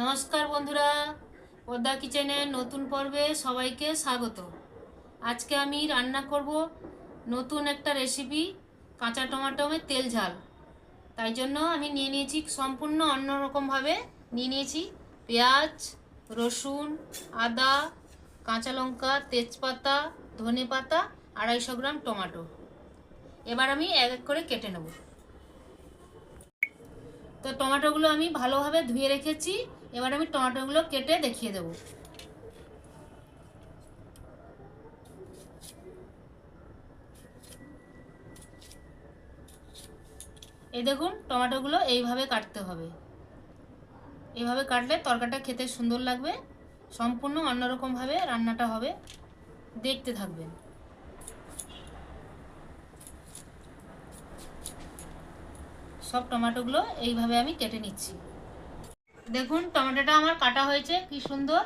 নমস্কার বন্ধুরা, পদ্মা কিচেনের নতুন পর্বে সবাইকে স্বাগত। আজকে আমি রান্না করব নতুন একটা রেসিপি, কাঁচা টমাটোমের তেল ঝাল। তাই জন্য আমি নিয়ে নিয়েছি সম্পূর্ণ অন্যরকমভাবে নিয়ে নিয়েছি পেঁয়াজ, রসুন, আদা, কাঁচা লঙ্কা, তেজপাতা ধনে পাতা আড়াইশো গ্রাম টমাটো। এবার আমি এক এক করে কেটে নেব। তো টমেটোগুলো আমি ভালোভাবে ধুয়ে রেখেছি। এবার আমি টমেটোগুলো কেটে দেখিয়ে দেবো। এই দেখুন, টমেটোগুলো এইভাবে কাটতে হবে। এইভাবে কাটলে তরকারিটা খেতে সুন্দর লাগবে। সম্পূর্ণ অন্যরকমভাবে রান্নাটা হবে। দেখতে থাকবেন। সব টমেটোগুলো এইভাবে আমি কেটে নিচ্ছি। দেখুন, টমেটোটা আমার কাটা হয়েছে, কি সুন্দর।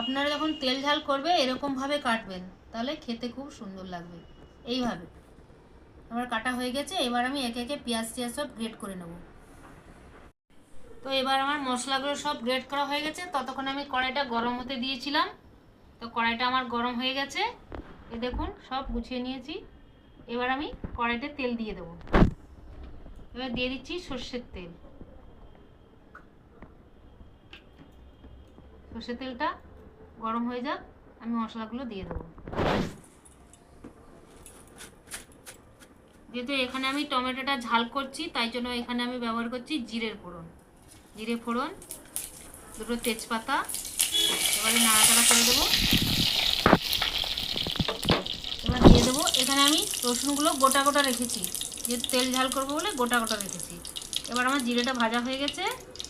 আপনারা যখন তেল ঝাল করবে, এরকমভাবে কাটবেন, তাহলে খেতে খুব সুন্দর লাগবে। এইভাবে। আমার কাটা হয়ে গেছে, এবার আমি একে একে পেঁয়াজ টিয়াজ সব গ্রেট করে নেব। তো এবার আমার মশলাগুলো সব গ্রেট করা হয়ে গেছে, ততক্ষণ আমি কড়াইটা গরম হতে দিয়েছিলাম। তো কড়াইটা আমার গরম হয়ে গেছে, এ দেখুন, সব গুছিয়ে নিয়েছি। এবার আমি কড়াইতে তেল দিয়ে দেবো। এবার দিয়ে দিচ্ছি সর্ষের তেল। সর্ষের তেলটা গরম হয়ে যাক, আমি মশলাগুলো দিয়ে দেবো। যেহেতু এখানে আমি টমেটোটা ঝাল করছি, তাই জন্য এখানে আমি ব্যবহার করছি জিরের ফোড়ন। জিরে ফোড়ন, দুটো তেজপাতা, এবারে নাড়াচাড়া করে দেবো। এবার দিয়ে দেবো, এখানে আমি রসুনগুলো গোটা গোটা রেখেছি। যে তেল ঝাল করব বলে গোটা গোটা রেখেছি। এবার আমার জিরেটা ভাজা হয়ে গেছে,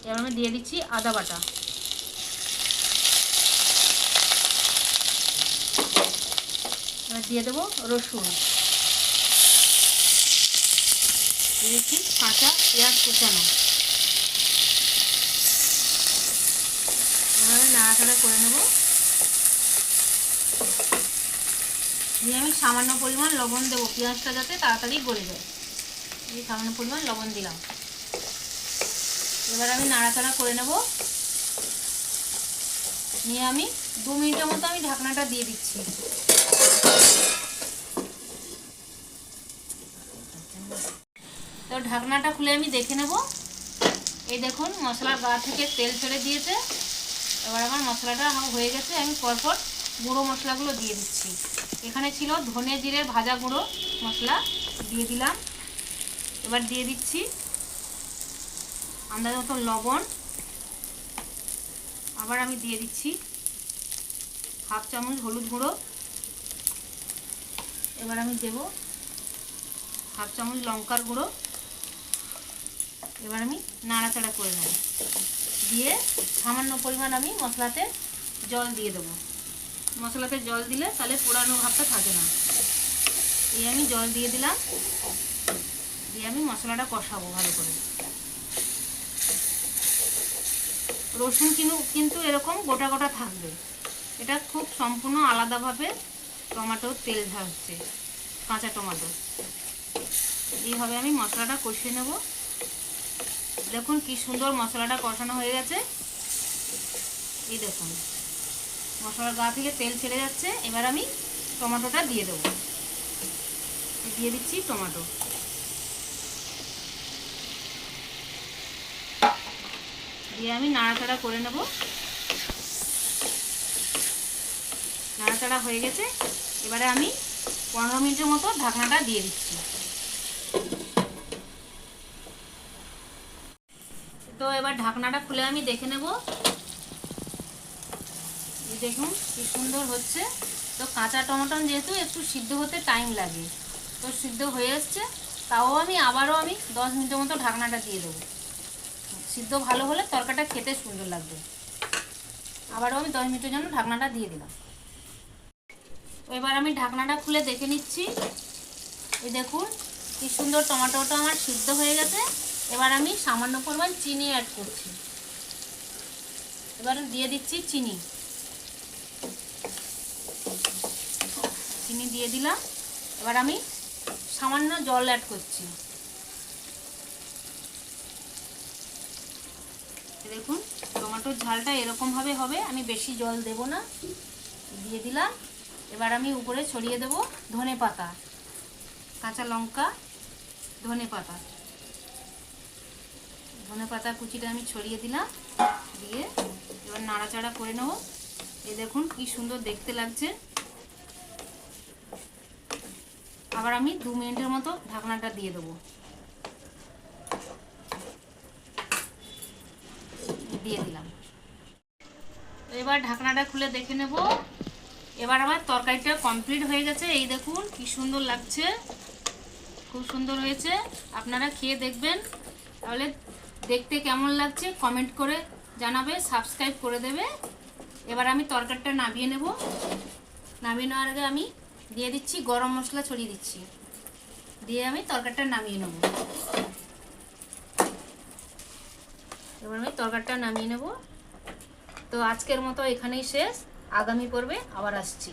এবার আমি দিয়ে দিচ্ছি আদা বাটা। এবার দিয়ে দেবো রসুন। দিয়ে দিচ্ছি কাঁচা পেঁয়াজ কুচানো। এভাবে নাড়াচাড়া করে নেব। দিয়ে আমি সামান্য পরিমাণ লবণ দেবো, পেঁয়াজটা যাতে তাড়াতাড়ি গলে যায়। এই সামান্য পরিমাণ লবণ দিলাম। এবার আমি নাড়াচাড়া করে নেব। নিয়ে আমি দু মিনিটের মতো আমি ঢাকনাটা দিয়ে দিচ্ছি। তো ঢাকনাটা খুলে আমি দেখে নেব। এই দেখুন, মশলার গা থেকে তেল ছেড়ে দিয়েছে। এবার আমার মশলাটা হয়ে গেছে, আমি পরপর গুঁড়ো মশলাগুলো দিয়ে দিচ্ছি। এখানে ছিল ধনে জিরের ভাজা গুঁড়ো মশলা, দিয়ে দিলাম। এবার দিয়ে দিচ্ছি আন্দাজ মতো লবণ। আবার আমি দিয়ে দিচ্ছি হাফ চামচ হলুদ গুঁড়ো। এবার আমি দেব হাফ চামচ লঙ্কার গুঁড়ো। এবার আমি নাড়াচাড়া করে নেব। দিয়ে সামান্য পরিমাণ আমি মশলাতে জল দিয়ে দেবো। মশলাতে জল দিলে তাহলে পোড়ানো ভাবটা থাকে না। এই আমি জল দিয়ে দিলাম। দিয়ে আমি মশলাটা কষাবো ভালো করে। রসুন কিন্তু কিন্তু এরকম গোটা গোটা থাকবে। এটা খুব সম্পূর্ণ আলাদাভাবে টমেটোর তেল ঝাড়ছে কাঁচা টমেটো। এইভাবে আমি মশলাটা কষিয়ে নেব। দেখুন কি সুন্দর মশলাটা কষানো হয়ে গেছে। এই দেখুন, মশলার গা থেকে তেল ছেড়ে যাচ্ছে। এবার আমি টমেটোটা দিয়ে দেবো। দিয়ে দিচ্ছি টমেটো। দিয়ে আমি নাড়াচাড়া করে নেব। নাড়াচাড়া হয়ে গেছে। এবারে আমি পনেরো মিনিটের মতো ঢাকনাটা দিয়ে দিচ্ছি। তো এবার ঢাকনাটা খুলে আমি দেখে নেব। দেখুন কি সুন্দর হচ্ছে। তো কাঁচা টমেটো যেহেতু একটু সিদ্ধ হতে টাইম লাগে, তো সিদ্ধ হয়ে এসছে, তাও আমি আবারও আমি দশ মিনিটের মতো ঢাকনাটা দিয়ে দেবো। সিদ্ধ ভালো হলে তরকাটা খেতে সুন্দর লাগবে। আবারও আমি দশ মিনিটের জন্য ঢাকনাটা দিয়ে দিলাম। এবার আমি ঢাকনাটা খুলে দেখে নিচ্ছি। এই দেখুন, কি সুন্দর টমেটোটা আমার সিদ্ধ হয়ে গেছে। এবার আমি সামান্য পরিমাণ চিনি অ্যাড করছি। এবার দিয়ে দিচ্ছি চিনি। চিনি দিয়ে দিলাম। এবার আমি সামান্য জল অ্যাড করছি। দেখুন। টমেটোর ঝালটা এরকমভাবে হবে, আমি বেশি জল দেব না। দিয়ে দিলাম। এবার আমি উপরে ছড়িয়ে দেব ধনে পাতা, কাঁচা লঙ্কা, ধনে পাতা। ধনে পাতা কুচিটা আমি ছড়িয়ে দিলাম। দিয়ে এবার নাড়াচাড়া করে নেব। এই দেখুন কি সুন্দর দেখতে লাগছে। আবার আমি দু মিনিটের মতো ঢাকনাটা দিয়ে দেবো। দিয়ে দিলাম। এবার ঢাকনাটা খুলে দেখে নেব। এবার আমার তরকারিটা কমপ্লিট হয়ে গেছে। এই দেখুন কি সুন্দর লাগছে। খুব সুন্দর হয়েছে। আপনারা খেয়ে দেখবেন। তাহলে দেখতে কেমন লাগছে কমেন্ট করে জানাবে, সাবস্ক্রাইব করে দেবে। এবার আমি তরকারিটা নামিয়ে নেব। নামিয়ে নেওয়ার আগে আমি দিয়ে দিচ্ছি গরম মশলা ছড়িয়ে দিচ্ছি। দিয়ে আমি তরকারিটা নামিয়ে নেব। এবার আমি তরকারটা নামিয়ে নেব। তো আজকের মতো এখানেই শেষ। আগামী পর্বে আবার আসছি।